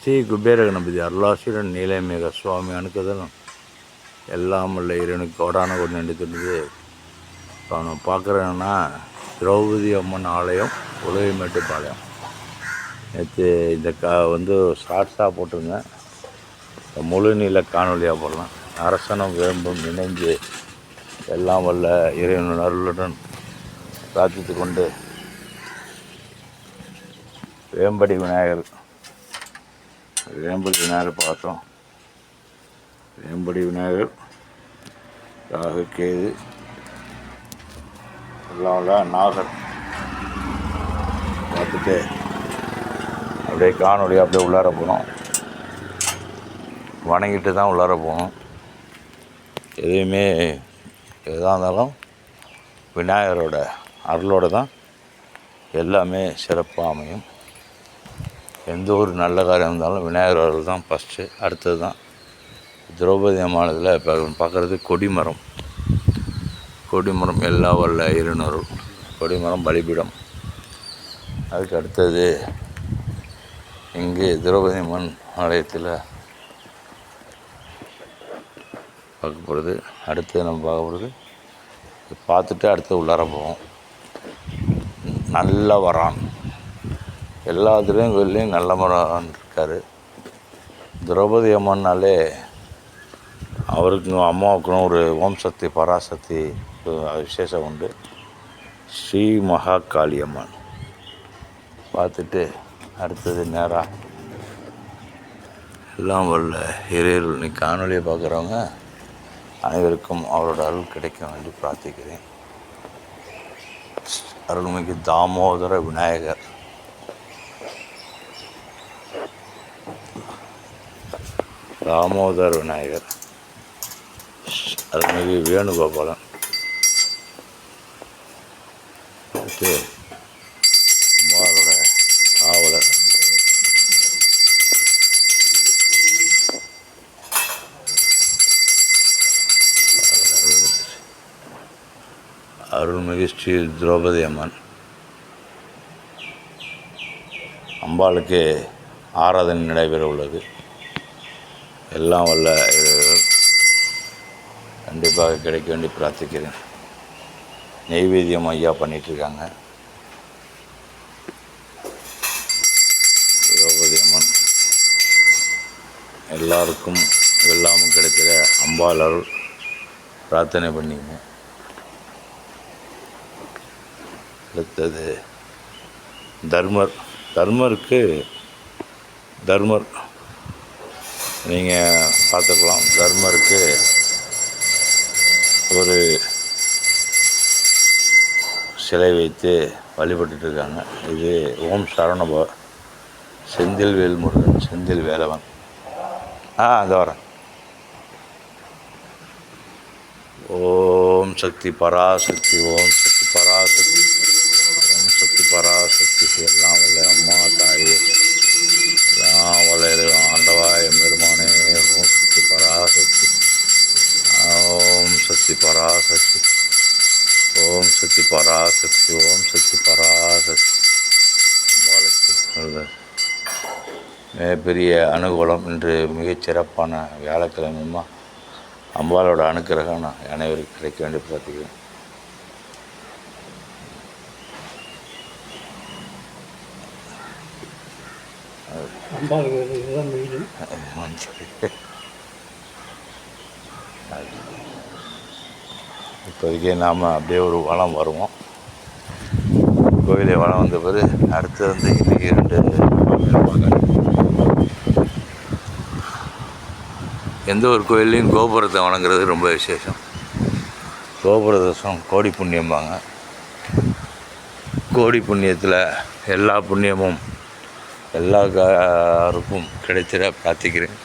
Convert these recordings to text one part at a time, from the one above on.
ஸ்ரீ குபேர கணபதி அருளாசிரியன் நீலமேக சுவாமி அணுக்குதலும் எல்லாம் உள்ள இறைவனுக்கு கோடான கொண்டு நடித்துள்ளது இப்போ அவனை பார்க்குறேன்னா திரௌபதி அம்மன் ஆலயம் உலகமேட்டுப்பாளையம் நேற்று இந்த கா வந்து ஷார்ட்ஸாக போட்டிருந்தேன் இந்த முழு நீல காணொலியாக போடலாம் அரசனும் வேம்பும் இணைஞ்சு எல்லாம் வல்ல இறைவன் அருளுடன் பிரார்த்தித்து கொண்டு வேம்படி விநாயகர் வேம்படி விநாயகர் பார்த்தோம். வேம்படி விநாயகர் ராகு கேது எல்லாம் நாகர் பார்த்துட்டு அப்படியே காணொலி அப்படியே உள்ளார போனோம். வணங்கிட்டு தான் உள்ளார போகணும் எதையுமே எதாக இருந்தாலும் விநாயகரோட அருளோடு தான் எல்லாமே சிறப்பாக அமையும் எந்த ஒரு நல்ல காரியம் இருந்தாலும் விநாயகர் அருள் தான் ஃபஸ்ட்டு அடுத்தது தான். திரௌபதி அம்மானதில் இப்போ பார்க்குறது கொடிமரம். கொடிமரம் எல்லா வல்ல இருநூறு கொடிமரம் பலிபீடம். அதுக்கு அடுத்தது இங்கே திரௌபதி அம்மன் ஆலயத்தில் பார்க்க போகிறது. அடுத்து நம்ம பார்க்க போகிறது பார்த்துட்டு அடுத்து உள்ளார போவோம். நல்ல வரான். எல்லா இதுலேயும் நல்ல மரம் இருக்கார். திரௌபதி அம்மன்னாலே அவருக்கும் அம்மாவுக்கும் ஒரு ஓம் சக்தி பராசக்தி விசேஷம் உண்டு. ஸ்ரீ மகாகாளி அம்மன். பார்த்துட்டு அடுத்தது நேராக எல்லாம் வல்ல இறையருள் நீ காணொலியை பார்க்குறவங்க அனைவருக்கும் அவரோட அருள் கிடைக்க வேண்டி பிரார்த்திக்கிறேன். அருள்மிகு தாமோதர விநாயகர். தாமோதர் விநாயகர். அருள்மிகு வேணுகோபாலன். அடுத்து அம்மாவோட காவலர் அருள்மிகு ஸ்ரீ திரௌபதி அம்மன். அம்பாளுக்கு ஆராதனை நடைபெற உள்ளது எல்லாம் வல்ல கண்டிப்பாக கிடைக்க வேண்டி பிரார்த்திக்கிறேன். நெய்வேத்தியம் ஐயா பண்ணிகிட்ருக்காங்க திரௌபதி அம்மன். எல்லாருக்கும் எல்லாமும் கிடைக்கிற அம்பாள் அருள். பிரார்த்தனை பண்ணிங்க. அடுத்தது தர்மர். தர்மருக்கு தர்மர். நீங்கள் பார்த்துக்கலாம். தர்மருக்கு ஒரு சிலை வைத்து வழிபட்டுருக்காங்க இருக்காங்க. இது ஓம் சரணப செந்தில் வேல்முருகன் செந்தில் வேலவன். ஆ அந்த வரேன். ஓம் சக்தி பராசக்தி ஓம் சக்தி பராசக்தி ஓம் சக்தி பராசக்தி எல்லாம் வல்ல அம்மா தாயே எல்லாம் வல்ல இறைவன் ஆண்டவாய பெருமானே ஓம் சக்தி பராசக்தி ஓம் சக்தி பராசக்தி ஓம் சக்தி பராசக்தி ஓம் சக்தி பராசக்தி அம்பாளுக்கு நல்ல மிகப்பெரிய அனுகூலம் இன்று மிகச் சிறப்பான வியாழக்கிழமைமா அம்பாளோட அனுக்கிரகம் நான் அனைவருக்கும் கிடைக்க வேண்டிய பிரார்த்திக்கிறேன். இப்போதைக்கு நாம் அப்படியே ஒரு வளம் வருவோம். கோயிலை வளம் வந்த பிறகு அடுத்து வந்து இன்னைக்கு இரண்டு பார்க்க எந்த ஒரு கோயில்லையும் கோபுரத்தை வணங்குறது ரொம்ப விசேஷம். கோபுர தரிசனம் கோடி புண்ணியம்பாங்க. கோடி புண்ணியத்தில் எல்லா புண்ணியமும் எல்லா காருக்கும் கிடைத்திட பிரார்த்திக்கிறேன்.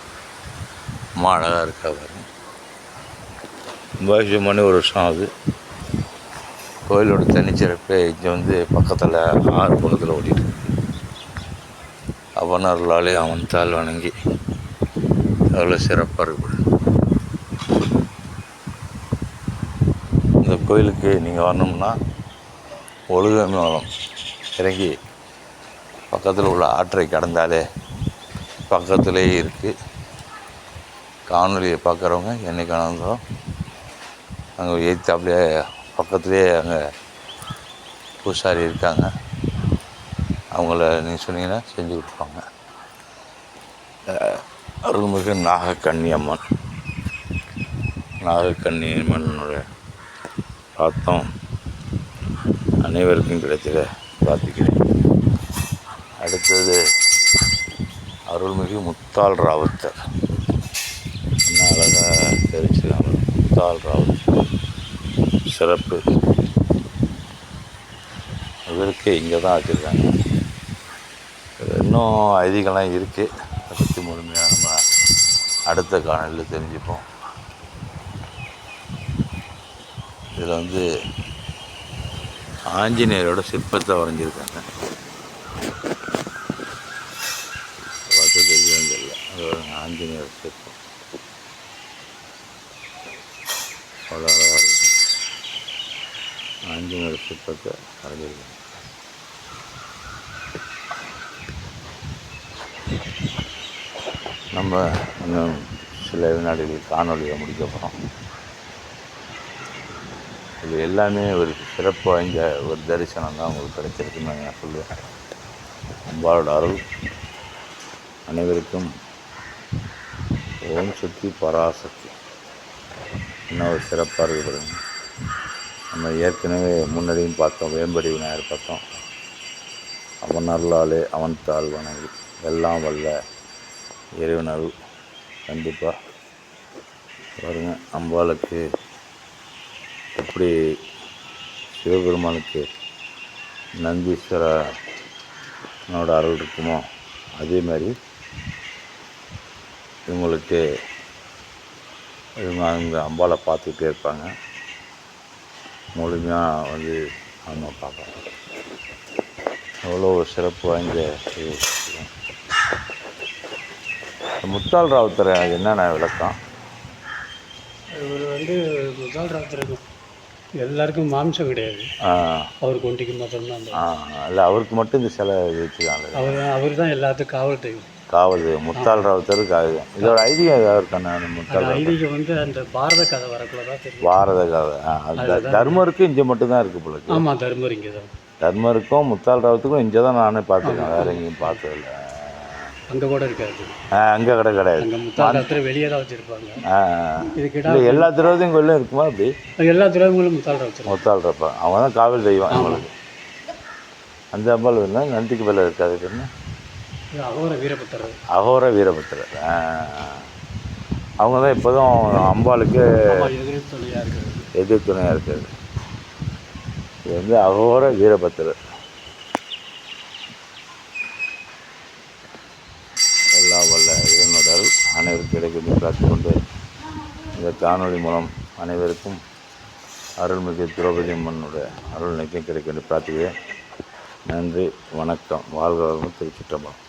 அம்மா அழகாக இருக்கா பாருங்க. கும்பாபிஷேகம் பண்ணி ஒரு வருஷம் ஆகுது கோயிலோட தனிச்சிறப்பே இங்கே வந்து பக்கத்தில் ஆறு பக்கத்தில் ஓடிட்டு அவனர்களாலே அவன் அவன் தாள் வணங்கி அவ்வளோ சிறப்பாக இருக்கு. இந்த கோயிலுக்கு நீங்கள் வரணும்னா ஒழுகமேளம் இறங்கி பக்கத்தில் உள்ள ஆற்றை கடந்தாலே பக்கத்துலேயே இருக்குது காணொலியை பார்க்குறவங்க என்னைக்கானதோ அங்கே எய்த்தாப்புலேயே பக்கத்துலேயே அங்கே பூசாரி இருக்காங்க. அவங்கள நீங்கள் சொன்னீங்கன்னா செஞ்சு கொடுப்பாங்க. அருள்மிகு நாகக்கண்ணியம்மன். அம்மன் நாகக்கன்னி அனைவருக்கும் கிடைத்திட பிரார்த்திக்கிறேன். அடுத்தது அருள்மிகு முத்தாள் ராவத்தர். என்ன அழகாக தெரிவிச்சுக்காங்க முத்தாள் ராவத்தர். சிறப்பு. இவருக்கு இங்கே தான் வச்சுருக்காங்க. இன்னும் ஐதீகம்லாம் இருக்குது அதை பற்றி முழுமையாக நம்ம அடுத்த காணொலியில் தெரிஞ்சுப்போம். இதில் வந்து ஆஞ்சநேயரோட சிற்பத்தை வரைஞ்சிருக்காங்க. பார்த்து தெரியும் தெரியல. அது ஆஞ்சநேயர் சிற்பம். அவ்வளோ அழகாக இருக்கும் ஆஞ்சநேயர் சிற்பத்தை வரைஞ்சிருக்காங்க. நம்ம இன்னும் சில வினாடிகள் காணொலியை முடிக்க போகிறோம் இது எல்லாமே ஒரு சிறப்பு வாய்ந்த ஒரு தரிசனம் தான் உங்களுக்கு கிடைச்சிருக்குன்னு நான் சொல்லுவேன். அம்பாளோட அருள். அனைவருக்கும் ஓம் சக்தி பராசக்தி. இன்னும் ஒரு சிறப்பாக இருக்கப்படுங்க நம்ம ஏற்கனவே முன்னாடியும் பார்த்தோம் வேம்படி விநாயகர் பார்த்தோம். அவன் அருளாலே அவன் தாழ் எல்லாம் வல்ல. இறைவன் அருள் கண்டிப்பாக பாருங்க அம்பாளுக்கு எப்படி சிவபெருமானுக்கு நந்தீஸ்வரனோட அருள் இருக்குமோ அதே மாதிரி இவங்களுக்கு இவங்க அந்த அம்பாளை பார்த்துக்கிட்டே இருப்பாங்க. முழுமையாக வந்து அவங்க பார்ப்பாங்க. அவ்வளோ சிறப்பு வாய்ந்த முத்தாள் ராவுத்தர் என்னென்ன விளக்கம்? இவர் வந்து முதல் ராத்திரி எல்லாருக்கும் மாம்சம் கிடையாது. அவருக்கு ஒண்டிக்கு மட்டும்தான் இல்லை அவருக்கு மட்டும் இந்த சிலை வச்சுக்காங்க அவர் அவர் தான் எல்லாத்துக்கும் காவல் தெய்வம். காவல் முத்தாள் ராவுத்தர் காவல் இதோட ஐதீகம் ஏதாவது அந்த ராவுத்தர்? ஐதீகம் வந்து அந்த பாரத கதை வரக்குள்ள தான் தெரியும். பாரத ஆ, அந்த தர்மருக்கும் இங்கே மட்டும்தான் இருக்குது போல ஆமாம் தருமபுரி இங்கே தான் தர்மருக்கும் முத்தாள் ராவுத்துக்கும் இங்கே தான் நானே பார்த்துருக்கேன் வேறு எங்கேயும் பார்த்ததில்ல. அங்கே கூட இருக்காது. அங்கே கடை கிடையாது. வெளியே தான் வச்சுருப்பாங்க. இதுக்கிட்ட இல்லை எல்லா கோயிலும் இருக்குமா அப்படி? எல்லா துறைமுகளும் முத்தாள் வச்சிருப்பாங்க. முத்தாள் இருப்பா அவங்க தான் காவல் தெய்வம் அவங்களுக்கு அந்த அம்பாள் வேணா நந்திக்கு மேலே இருக்காது என்ன? அகோர வீரபத்தர் அகோர வீரபத்திரர். அவங்க தான் இப்போதும் அம்பாளுக்கு ஆமாம் எதிர்த்து துணையாக இருக்குது எதிர் துணையாக இருக்கிறது. இது வந்து அகோர வீரபத்திரர் எல்லா வல்ல இறைவனோட அருள் அனைவருக்கும் கிடைக்கும் காத்து கொண்டு இந்த காணொளி மூலம் அனைவருக்கும் அருள்மிகு திரௌபதி அம்மனுடைய அருள் நிச்சயம் கிடைக்கும் என்று பிரார்த்திக்கிறேன். நன்றி வணக்கம். வாழ்க வளமுடன் திருச்சிற்றம்பலம்.